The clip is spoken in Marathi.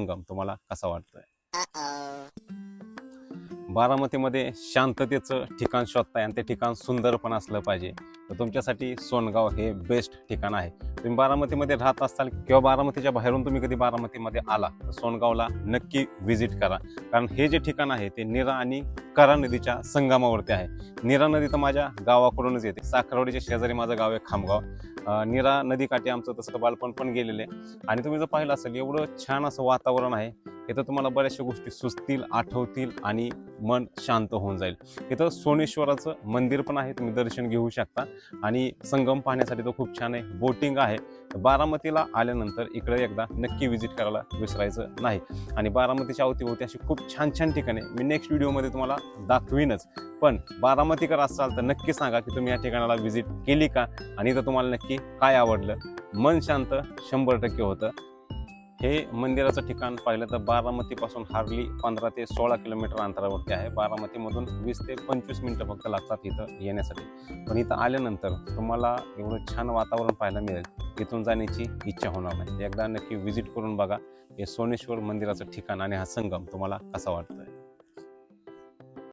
संगम तुम्हाला कसा वाटतोय? बारामतीमध्ये शांततेचं ठिकाण शोधताय आणि ते ठिकाण सुंदर पण असलं पाहिजे. तर तुमच्यासाठी सोनगाव हे बेस्ट ठिकाण आहे. तुम्ही बारामतीमध्ये राहत असाल किंवा बारामतीच्या बाहेरून तुम्ही कधी बारामतीमध्ये आला तर सोनगावला नक्की व्हिजिट करा. कारण हे जे ठिकाण आहे ते नीरा आणि करा नदीच्या संगमावरती आहे. नीरा नदी तर माझ्या गावाकडूनच येते. साखरवाडीच्या शेजारी माझं गाव आहे खामगाव. निरा नीरा नदीकाठी आमचं तसं बालपण पण गेलेलं आहे. आणि तुम्ही जर पाहिलं असेल एवढं छान असं वातावरण आहे. इथं तुम्हाला बऱ्याचशा गोष्टी सुचतील आठवतील आणि मन शांत होऊन जाईल. इथं सोनेश्वराचं मंदिर पण आहे तुम्ही दर्शन घेऊ शकता. आणि संगम पाहण्यासाठी तो खूप छान आहे बोटिंग आहे. बारामतीला आल्यानंतर इकडे एकदा नक्की व्हिजिट करायला विसरायचं नाही. आणि बारामतीच्या अवतीभोवती अशी खूप छान छान ठिकाणे मी नेक्स्ट व्हिडिओमध्ये तुम्हाला दाखवीनच. पण बारामतीकर असाल तर नक्की सांगा की तुम्ही या ठिकाणाला व्हिजिट केली का? आणि इथं तुम्हाला नक्की काय आवडलं? मन शांत शंभर टक्के होतं. हे मंदिराचं ठिकाण पाहिलं तर बारामतीपासून हार्डली पंधरा ते सोळा किलोमीटर अंतरावरती आहे. बारामतीमधून वीस ते पंचवीस मिनटं फक्त लागतात इथं येण्यासाठी. पण इथं आल्यानंतर तुम्हाला एवढं छान वातावरण पाहायला मिळेल. इथून जाण्याची इच्छा होणार नाही. एकदा नक्की व्हिजिट करून बघा. हे सोनेश्वर मंदिराचं ठिकाण आणि हा संगम तुम्हाला कसा वाटतं?